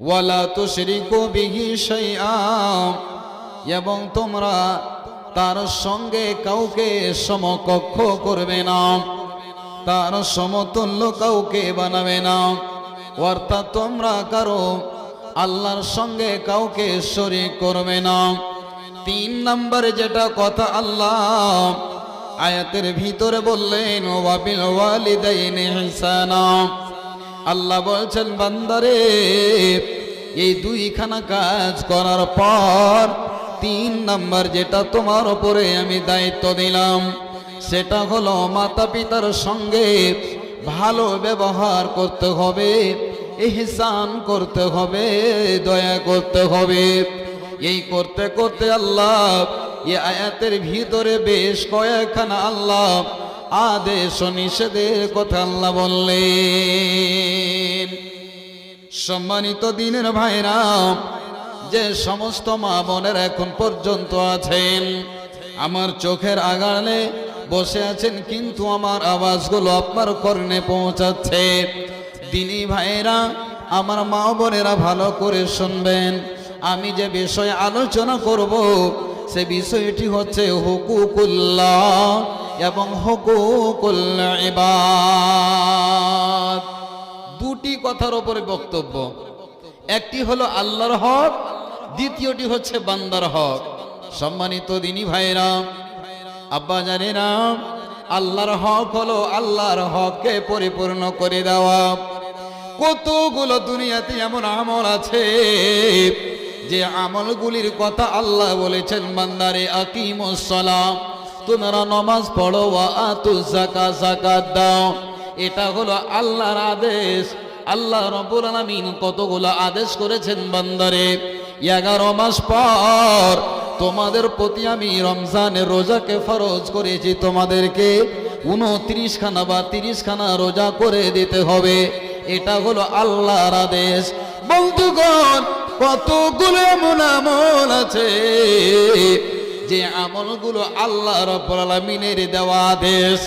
ওয়ালা তুশরিকু বিহি শাইআ, এবং তোমরা তার সঙ্গে কাউকে সমকক্ষ করবে না। তার সমতুল্য কাউকে বানাবে না। অর্থাৎ তোমরা কারও আল্লাহর সঙ্গে কাউকে শরীক করবে না। তিন নম্বরে যেটা কথা আল্লাহ আয়াতের ভিতরে বললেন ওয়াবিল ওয়ালিদাইনি ইহসানা। আল্লাহ বলছেন, বান্দারে, এই দুইখানা কাজ করার পর তিন নাম্বার যেটা তোমার উপরে আমি দায়িত্ব দিলাম, সেটা হলো মাতা পিতার সঙ্গে ভালো ব্যবহার করতে হবে, ইহসান করতে হবে, দয়া করতে হবে। এই করতে করতে আল্লাহ এ আয়াতের ভিতরে বেশ কয়েকখানা আল্লাহ আদেশ নিষেধের কথা আল্লাহ বললেন। সম্মানিত দিনের ভাইরা, যে সমস্ত মা বোনের এখন পর্যন্ত আছেন, আমার চোখের আগালে বসে আছেন, কিন্তু আমার আওয়াজগুলো আপনার কর্ণে পৌঁছাচ্ছে। দিনী ভাইরা, আমার মা বোনেরা ভালো করে শুনবেন। আমি যে বিষয়ে আলোচনা করব, সে বিষয়টি হচ্ছে হুকুকুল্লাহ। এবং হুকুকুল ইবাদ। দুটি কথার উপরে বক্তব্য। একটি হলো আল্লাহর হক, দ্বিতীয়টি হচ্ছে বান্দার হক। সম্মানিত দিনী ভাইরা আব্বা জানে না আল্লাহর হক হলো আল্লাহর হককে পরিপূর্ণ করে দেওয়া। কতগুলো দুনিয়াতে এমন আমল আছে যে আমলগুলির কথা আল্লাহ বলেছেন, বান্দারে আকিমুসসালাম তোমরা নমাজ পড়ো আতু জাকা জাকাত দাও। এটা হলো আল্লাহর আদেশ। আল্লাহ রব্বুল আলামিন কতগুলো আদেশ করেছেন বান্দারে? এগারো মাস পর তোমাদের প্রতি আমি রমজানের রোজাকে ফরজ করেছি। তোমাদেরকে উনত্রিশ খানা বা তিরিশ খানা রোজা করে দিতে হবে। এটা হলো আল্লাহর আদেশ। বন্ধুগণ, কতগুলো এমন আছে যে আমলগুলো আল্লাহ রব্বুল আলামিনের দেওয়া আদেশ,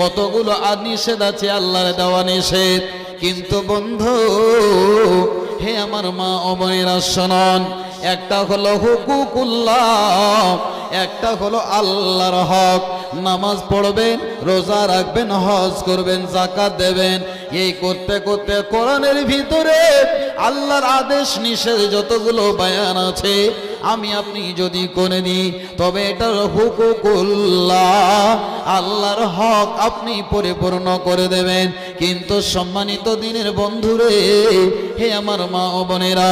কতগুলো নিষেধ আছে আল্লাহর দেওয়া নিষেধ। কিন্তু বন্ধু, হে আমার মা অমরেরা শোনন, একটা হলো হুকুকুল্লাহ, একটা হলো আল্লাহর হক। নামাজ পড়বেন, রোজা রাখবেন, হজ করবেন জাকাত দেবেন এই করতে করতে কোরআনের ভিতরে আল্লাহর আদেশ নিষেধ যতগুলো বায়ান আছে, আমি আপনি যদি করে দিই, তবে এটার হুকুকুল্লাহ আল্লাহর হক আপনি পরিপূর্ণ করে দেবেন। কিন্তু সম্মানিত দিনের বন্ধুরে, হে আমার মা ও বোনেরা,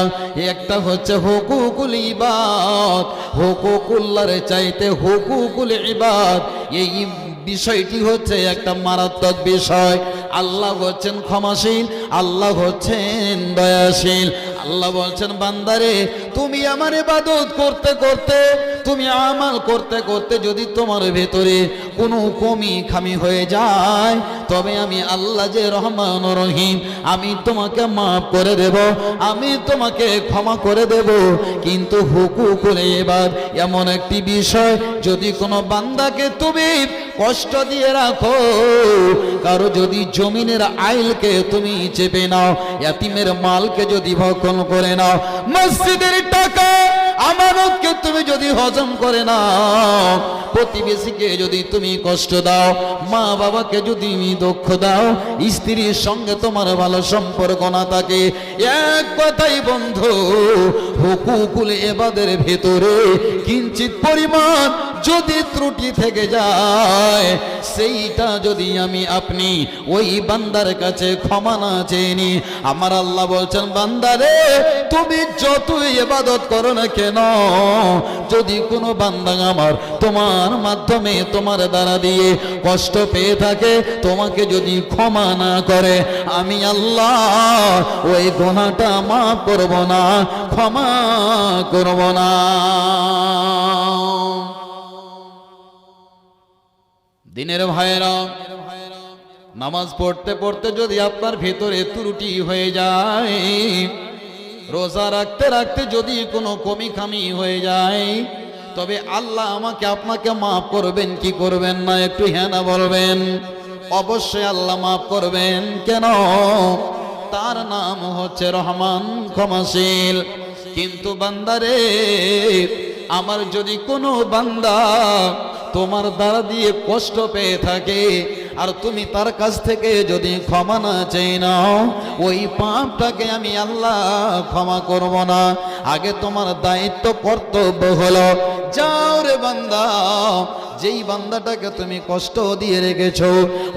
একটা হচ্ছে হুকুকুল ইবাদ। হুকুকুল্লার চাইতে হুকুকুল ইবাদ। এই বিষয়টি হচ্ছে একটা মারাত্মক বিষয়। আল্লাহ হচ্ছেন ক্ষমাশীল, আল্লাহ হচ্ছেন দয়াশীল। আল্লাহ বলছেন, বান্দারে, তুমি আমার ইবাদত করতে করতে, তুমি আমাল করতে করতে যদি তোমার ভেতরে কোনো কমি খামি হয়ে যায়, তবে আমি আল্লাহ যে রহমান রহিম, আমি তোমাকে মাফ করে দেব, আমি তোমাকে ক্ষমা করে দেব। কিন্তু হুকুকুল এবার এমন একটি বিষয়, যদি কোনো বান্দাকে তুমি কষ্ট দিয়ে রাখো, কারও যদি জমিনের আইলকে তুমি চেপে নাও ইয়াতিমের মালকে যদি ভক্ষণ করে নাও, মসজিদের টাকা আমানতকে তুমি যদি হজম করে নাও, প্রতিবেশীকে যদি তুমি কষ্ট দাও মা বাবাকে যদি দক্ষ দাও, স্ত্রীর সঙ্গে তোমার ভালো সম্পর্ক না থাকে, এক কথাই বন্ধু, হুকুকুল এবাদের ভেতরে কিঞ্চিত পরিমাণ যদি ত্রুটি থেকে যায়, সেইটা যদি আমি আপনি ওই বান্দার কাছে ক্ষমা না চেনি আমার আল্লাহ বলছেন, বান্দারে, তুমি যতই এবাদত করো না কেন, যদি কোনো বান্দা আমার তোমার মাধ্যমে তোমার দ্বারা দিয়ে কষ্ট পেয়ে থাকে, তোমাকে যদি ক্ষমা না করে, আমি আল্লাহ ওই গোনাটা মাফ করব না, ক্ষমা করব না। দিনের ভাইরা নামাজ পড়তে পড়তে যদি আপনার ভেতরে ত্রুটি হয়ে যায়, রোজা রাখতে রাখতে যদি কোনো কমি খামি হয়ে যায়, তবে আল্লাহ আমাকে আপনাকে মাফ করবেন, কি করবেন না, একটু হ্যাঁ না বলবেন। অবশ্যই আল্লাহ মাফ করবেন, কেন? তার নাম হচ্ছে রহমান ক্ষমাশীল। কিন্তু বান্দারে, আমার যদি কোনো বান্দা তোমার দ্বারা দিয়ে কষ্ট পেয়ে থাকে। আর তুমি তার কাছ থেকে যদি ক্ষমা না চাই নাও, ওই পাপটাকে আমি আল্লাহ ক্ষমা করব না। আগে তোমার দায়িত্ব কর্তব্য হলো, যাও রে বান্দা যেই বান্দাটাকে তুমি কষ্ট দিয়ে রেখেছ,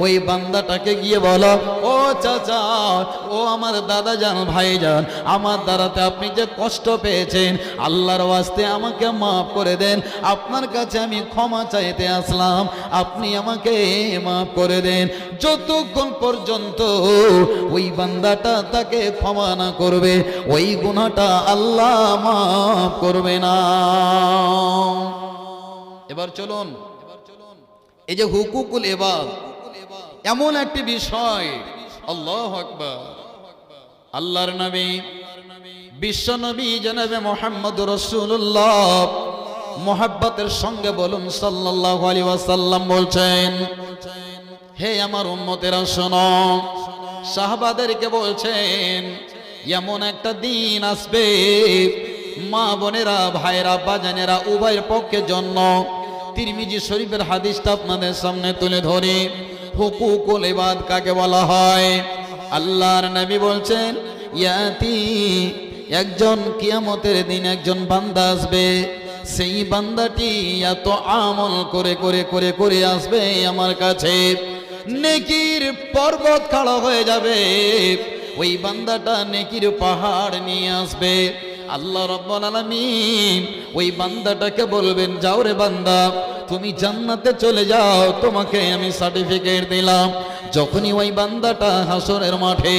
ওই বান্দাটাকে গিয়ে বলো, ও চাচা, ও আমার দাদা যান ভাই যান আমার দ্বারাতে আপনি যে কষ্ট পেয়েছেন, আল্লাহর ওয়াস্তে আমাকে মাফ করে দেন, আপনার কাছে আমি ক্ষমা চাইতে আসলাম, আপনি আমাকে মাফ করে দেন। যতক্ষণ পর্যন্ত ওই বান্দাটা তাকে ক্ষমা না করবে, ওই গুণাটা আল্লাহ মাফ করবে না। এবার চলুন এই যে হুকুকুল এবার এমন একটি বিষয়। আল্লাহ আকবার। আল্লাহর নবী, বিশ্ব নবী জনাবে মোহাম্মদ রসুল্লাহ মোহাব্বতের সঙ্গে বলুন সাল্লাহ আলী ওয়াসাল্লাম বলছেন, হে আমার উম্মতেরা, শোনো, সাহাবাদেরকে বলছেন, এমন একটা দিন আসবে, মা বোনেরা ভাইরা বাজানেরা, উভয়ের পক্ষে জন্য তিরমিজি শরীফের হাদিসটা আপনাদের সামনে তুলে ধরি। হুকুকুল ইবাদ কাকে বলা হয়? আল্লাহর নবী বলছেন, ইয়াতি একজন কিয়ামতের দিন একজন বান্দা আসবে। সেই বান্দাটি এত আমল করে করে করে করে আসবে আমার কাছে। নেকির পর্বত খাড়া হয়ে যাবে। ওই বান্দাটা নেকির পাহাড় নিয়ে আসবে। আল্লাহ রব্বুল আলামিন ওই বান্দাটাকে বলবেন, যাও রে বান্দা, তুমি জান্নাতে চলে যাও, তোমাকে আমি সার্টিফিকেট দিলাম। যখনই ওই বান্দাটা হাসরের মাঠে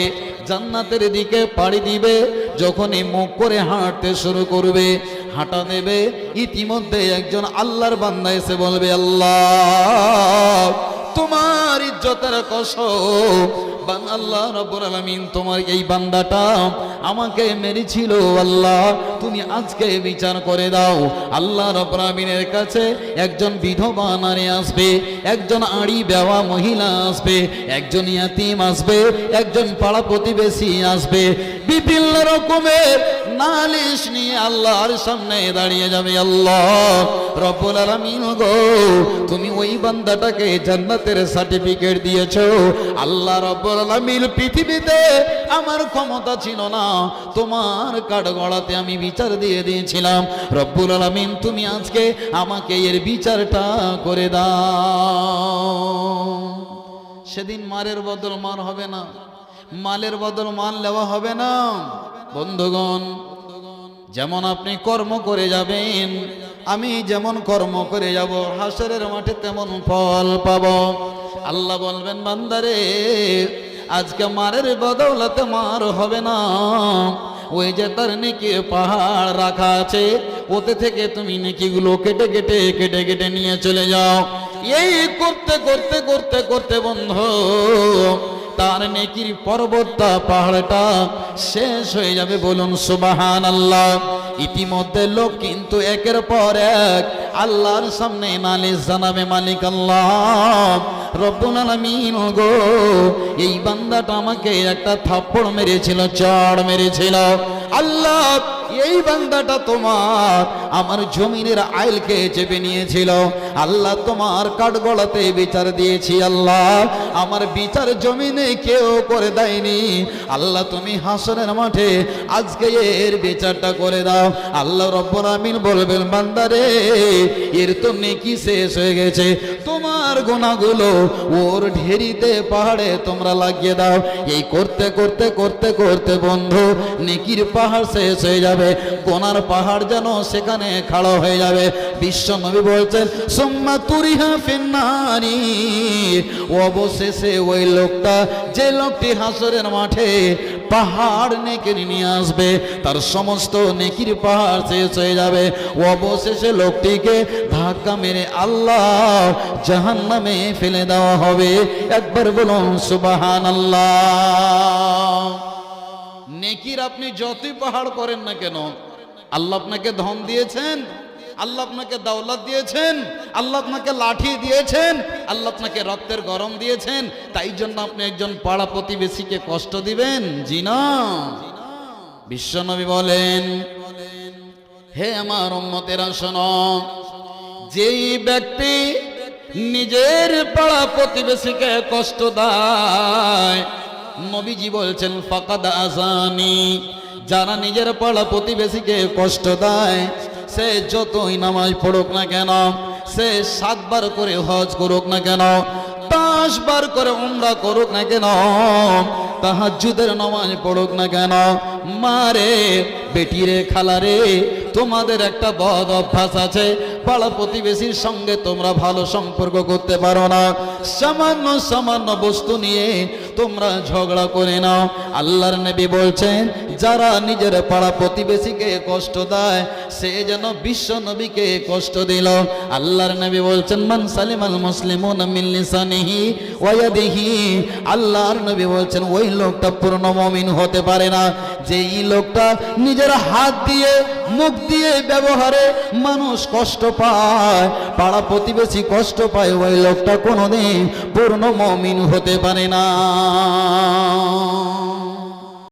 জান্নাতের দিকে পাড়ি দিবে, যখনই মুখ করে হাঁটতে শুরু করবে, হাঁটা দেবে, ইতিমধ্যে একজন আল্লাহর বান্দা এসে বলবে, আল্লাহ তোমার ইজ্জতের কসম। বান আল্লাহ রব্বুল আলামিন তোমার এই বান্দাটা আমাকে মেরেছিল, আল্লাহ। তুমি আজকে বিচার করে দাও। আল্লাহ রব্বুল আলামিনের কাছে একজন বিধবা নারী আসবে, একজন আড়ি বেওয়া মহিলা আসবে, একজন ইয়াতিম আসবে, একজন পাড়া প্রতিবেশী আসবে। বিভিন্ন রকমের নালিশ নিয়ে আল্লাহর সামনে দাঁড়িয়ে যাবে। আল্লাহ রব্বুল আলামিন গো, তুমি ওই বান্দাটাকে জান্নাতের সার্টিফিকেট দিয়েছ। আল্লাহ রব্বুল আলামিন, পৃথিবীতে আমার ক্ষমতা ছিল না। তোমার কাঠগড়াতে আমি বিচার দিয়ে দিয়েছিলাম। রব্বুল আলামিন, তুমি আজকে আমাকে এর বিচারটা করে দাও। সেদিন মারের বদল মার হবে না। মালের বদল মাল নেওয়া হবে না। বন্ধুগণ, যেমন আপনি কর্ম করে যাবেন, আমি যেমন কর্ম করে যাব, হাসরের মাঠে তেমন ফল পাব। আল্লাহ বলবেন, বান্দারে, আজকে মারের বদৌলতে মার হবে না। ওই যে তার নেকি পাহাড় রাখা আছে, ওতে থেকে তুমি নেকিগুলো কেটে কেটে কেটে কেটে নিয়ে চলে যাও। এই করতে করতে করতে করতে বন্ধ তার নেকির পর্বতটা, পাহাড়টা শেষ হয়ে যাবে বলুন সুবাহান আল্লাহ ইতিমধ্যে লোক কিন্তু একের পর এক আল্লাহর সামনে নালিশ জানাবে মালিক আল্লাহ রব্বুল গো, এই বান্দাটা আমাকে একটা থাপ্পড় মেরেছিল, চড় মেরেছিল। আল্লাহ এই বান্দাটা তোমার, আমার জমিনের আইলকে চেপে নিয়েছিল। আল্লাহ তোমার কাঠগড়াতে বিচার দিয়েছি, আল্লাহ। আমার বিচার জমিনে কেউ করে দেয়নি। আল্লাহ, তুমি হাসনের মাঠে আজকে এর বিচারটা করে দাও। আল্লাহ রব্বুল আমিন বলবেন, বান্দারে, এর তো নেকি শেষ হয়ে গেছে। তোমার গোনাগুলো ওর ঢেরিতে পাহাড়ে তোমরা লাগিয়ে দাও। এই করতে করতে করতে করতে বন্ধু, নেকির পাহাড় শেষ হয়ে যাবে। গোনার পাহাড় যেন সেখানে খাড়া হয়ে যাবে। বিশ্ব নবী বলছেন, সোম্মা তুরিহা ফেন্নানি অবশেষে ওই লোকটা, যে লোকটি হাসরের মাঠে পাহাড় নেকির নিয়ে আসবে, তার সমস্ত নেকির পাহাড় শেষ হয়ে যাবে। অবশেষে লোকটিকে ধাক্কা মেরে আল্লাহ জাহান নামে ফেলে দেওয়া হবে। একবার বলুন সুবাহান আল্লাহ নেকির আপনি যতই পাহাড় করেন না কেন, আল্লাহ আপনাকে ধন দিয়েছেন, আল্লাহ আপনাকে দাওলাত দিয়েছেন, আল্লাহ আপনাকে লাঠি দিয়েছেন, আল্লাহ আপনাকে রক্তের গরম দিয়েছেন, তাই জন্য আপনি একজন পাড়া প্রতিবেশীকে কষ্ট দিবেন। জি না। বিশ্বনবী বলেন, হে আমার উম্মতেরা, শোনো, যেই ব্যক্তি নিজের পাড়া প্রতিবেশীকে কষ্ট দেয় নবীজি বলছেন, ফাকাদ আজানি যারা নিজের পাড়া প্রতিবেশীকে কষ্ট দেয়, সে যতই নামাজ পড়ুক না কেন, সে সাতবার করে হজ করুক না কেন পাঁচ বার করে উমরা করুক না কেন, তাহাজ্জুদের নামাজ পড়ুক না কেন, মারে, বেটিরে, খালারে, তোমাদের একটা বদ অভ্যাস আছে পাড়া প্রতিবেশীর সঙ্গে তোমরা ভালো সম্পর্ক করতে পারো না। সামান্য সামান্য বস্তু নিয়ে তোমরা ঝগড়া করে নাও। আল্লাহর নবী বলছেন, যারা নিজের পাড়া প্রতিবেশীকে কষ্ট দেয়, সে যেন বিশ্ব নবীকে কষ্ট দিল। আল্লাহর নবী বলছেন, মান সালিমাল মুসলিমুন মিন লিসানিহি আল্লাহর নবী বলছেন, ওই লোকটা পূর্ণ মমিন হতে পারে না। যেই লোকটা নিজের হাত দিয়ে, মুখ দিয়ে ব্যবহারে মানুষ কষ্ট পায় পাড়া প্রতিবেশী কষ্ট পায় ওই লোকটা কোনোদিন পূর্ণ মমিন হতে পারে না।